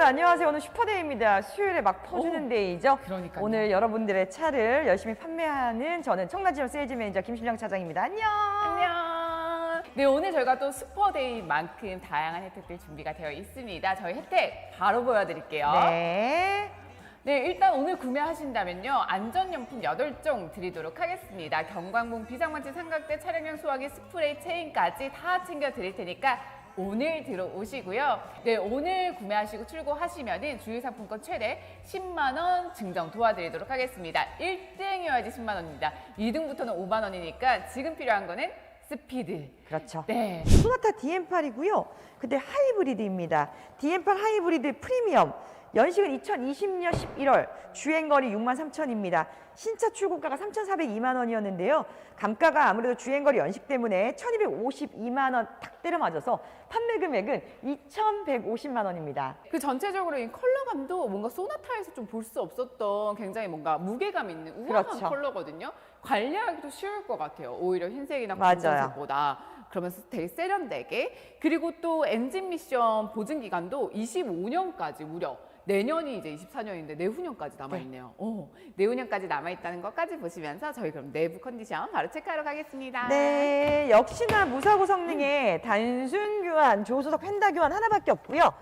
여러분 안녕하세요. 오늘 슈퍼데이입니다. 수요일에 막 퍼주는 오, 데이죠. 그러니까요. 오늘 여러분들의 차를 열심히 판매하는 저는 청라지점 세일즈 매니저 김신영 차장입니다. 안녕. 안녕. 네, 오늘 저희가 또 슈퍼데이만큼 다양한 혜택들 준비가 되어 있습니다. 저희 혜택 바로 보여드릴게요. 네. 네, 일단 오늘 구매하신다면요. 안전용품 8종 드리도록 하겠습니다. 경광봉, 비상망치, 삼각대, 차량용 소화기, 스프레이, 체인까지 다 챙겨 드릴 테니까 오늘 들어오시고요. 네, 오늘 구매하시고 출고하시면은 주유 상품권 최대 10만 원 증정 도와드리도록 하겠습니다. 1등이어야지 10만 원입니다. 2등부터는 5만 원이니까 지금 필요한 거는 스피드. 그렇죠. 네. 소나타 DM8이고요. 근데 하이브리드입니다. DM8 하이브리드 프리미엄. 연식은 2020년 11월, 주행거리 6만 3천입니다. 신차 출고가가 3,402만 원이었는데요. 감가가 아무래도 주행거리 연식 때문에 1,252만 원 탁 때려 맞아서 판매 금액은 2,150만 원입니다. 그 전체적으로 이 컬러감도 뭔가 소나타에서 좀 볼 수 없었던 굉장히 뭔가 무게감 있는 우아한 그렇죠. 컬러거든요. 관리하기도 쉬울 것 같아요. 오히려 흰색이나. 검정색보다. 그러면서 되게 세련되게. 그리고 또 엔진 미션 보증 기간도 25년까지 무려. 내년이 이제 24년인데 내후년까지 남아있네요. 어, 내후년까지 남아있다는 것까지 보시면서 저희 그럼 내부 컨디션 바로 체크하러 가겠습니다. 네, 역시나 무사고 성능의 단순 교환, 조수석 펜다 교환 하나밖에 없고요.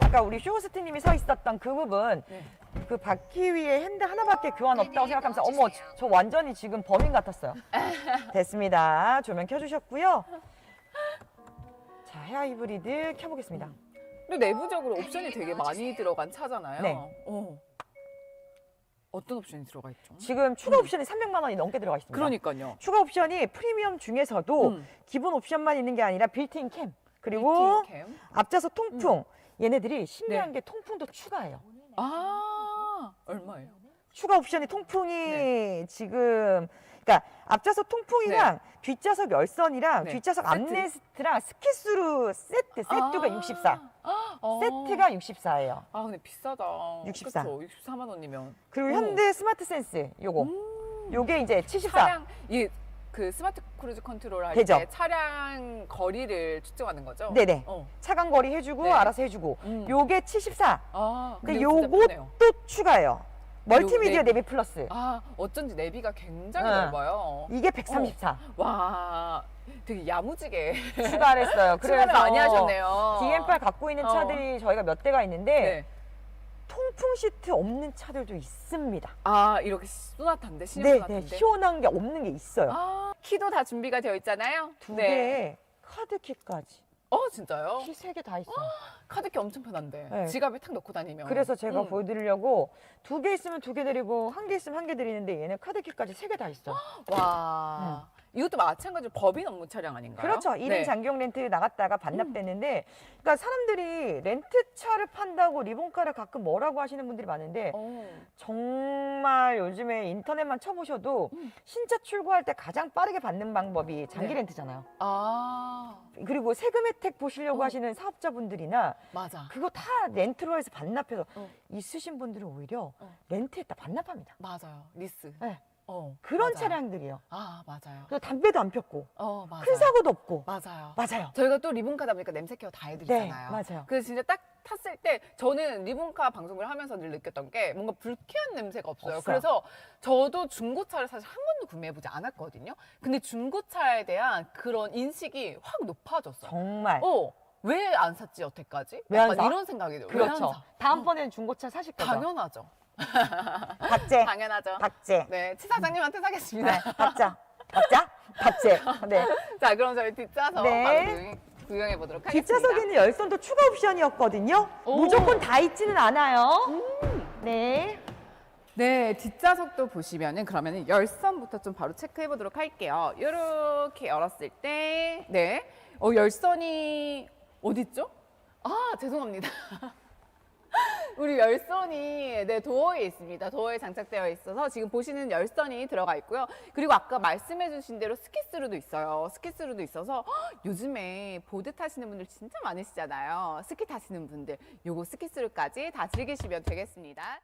아까 우리 쇼호스트님이 서 있었던 그 부분, 네. 그 바퀴 위에 핸드 하나밖에 교환 없다고 생각하면서 어머, 저 완전히 지금 범인 같았어요. 됐습니다. 조명 켜주셨고요. 자, 헤어 이브리드 켜보겠습니다. 그리고 내부적으로 옵션이 되게 많이 들어간 차잖아요. 네. 어. 어떤 옵션이 들어가 있죠? 지금 추가 옵션이 300만 원이 넘게 들어가 있습니다. 그러니까요. 추가 옵션이 프리미엄 중에서도 음. 기본 옵션만 있는 게 아니라 빌트인 캠, 그리고 빌트인 캠. 앞좌석 통풍. 얘네들이 신기한 네. 게 통풍도 추가해요. 아 얼마예요? 추가 옵션이 통풍이 네. 지금 그러니까 앞좌석 통풍이랑 뒷좌석 열선이랑 네. 뒷좌석 세트? 암레스트랑 스키스루 세트 세트가 아. 64 어. 세트가 64예요 아 근데 비싸다. 64. 그쵸? 64만 원이면. 그리고 오. 현대 스마트 센스 요거 음. 요게 이제 74 차량 이그 스마트 크루즈 컨트롤 할 되죠. 때 차량 거리를 측정하는 거죠? 네네. 어. 차간 거리 해주고 네. 알아서 해주고 음. 요게 74 아 근데 진짜 요것도. 추가해요 멀티미디어. 내비 플러스 아 어쩐지 내비가 굉장히 응. 넓어요. 이게 134 와 되게 야무지게 추가를 했어요 추가를 그래서 많이 하셨네요. DM8 갖고 있는 어. 차들이 저희가 몇 대가 있는데 네. 통풍 시트 없는 차들도 있습니다. 아 이렇게 소나타인데 신형 네, 소나타인데. 네, 시원한 게 없는 게 있어요. 아 키도 다 준비가 되어 있잖아요. 두 네. 개에 카드 키까지. 어 진짜요? 키 세 개 다 있어 요. 카드키 엄청 편한데 네. 지갑에 탁 넣고 다니면. 그래서 제가 음. 보여드리려고 두 개 있으면 두 개 드리고 한 개 있으면 한 개 드리는데 얘는 카드키까지 세 개 다 있어요. 와 이것도 마찬가지로 법인 업무 차량 아닌가요? 음. 그렇죠. 일인 네. 장기용 렌트 나갔다가 반납됐는데, 그러니까 사람들이 렌트차를 판다고 리본카를 가끔 뭐라고 하시는 분들이 많은데, 어. 정말 요즘에 인터넷만 쳐보셔도 음. 신차 출고할 때 가장 빠르게 받는 방법이 장기 네. 렌트잖아요. 아 그리고 세금 혜택 보시려고 어. 하시는 사업자분들이나 맞아. 그거 다 렌트로 해서 반납해서 어. 있으신 분들은 오히려 어. 렌트했다 반납합니다. 맞아요. 리스. 네. 어 그런 맞아요. 차량들이요. 아 맞아요. 그래서 담배도 안 폈고 어 맞아요. 큰 사고도 없고 맞아요. 맞아요. 저희가 또 리본카다 보니까 냄새 케어 다 네, 해드리잖아요. 맞아요. 그래서 진짜 딱 탔을 때 저는 리본카 방송을 하면서 늘 느꼈던 게 뭔가 불쾌한 냄새가 없어요. 없어요. 그래서 저도 중고차를 사실 한 번도 구매해보지 않았거든요. 근데 중고차에 대한 그런 인식이 확 높아졌어요. 정말. 어, 왜 안 샀지 여태까지? 왜안 약간 사? 이런 생각이 들어요. 그렇죠. 사? 다음번에는 중고차 사실 거죠. 당연하죠. 박제. 당연하죠. 박제. 네, 치 사장님한테 사겠습니다. 네, 박자. 박자. 박제. 네. 자, 그럼 저희 뒷좌석 네. 바로 구경- 구경해 보도록 하겠습니다. 뒷좌석에는 열선도 추가 옵션이었거든요. 오. 무조건 다 있지는 않아요. 네. 네, 뒷좌석도 보시면은 그러면은 열선부터 좀 바로 체크해 보도록 할게요. 이렇게 열었을 때, 네, 어 열선이 어디 있죠? 아, 죄송합니다. 우리 열선이 네 도어에 있습니다. 도어에 장착되어 있어서 지금 보시는 열선이 들어가 있고요. 그리고 아까 말씀해 주신 대로 스키스루도 있어요. 스키스루도 있어서 헉, 요즘에 보드 타시는 분들 진짜 많으시잖아요. 스키 타시는 분들 요거 스키스루까지 다 즐기시면 되겠습니다.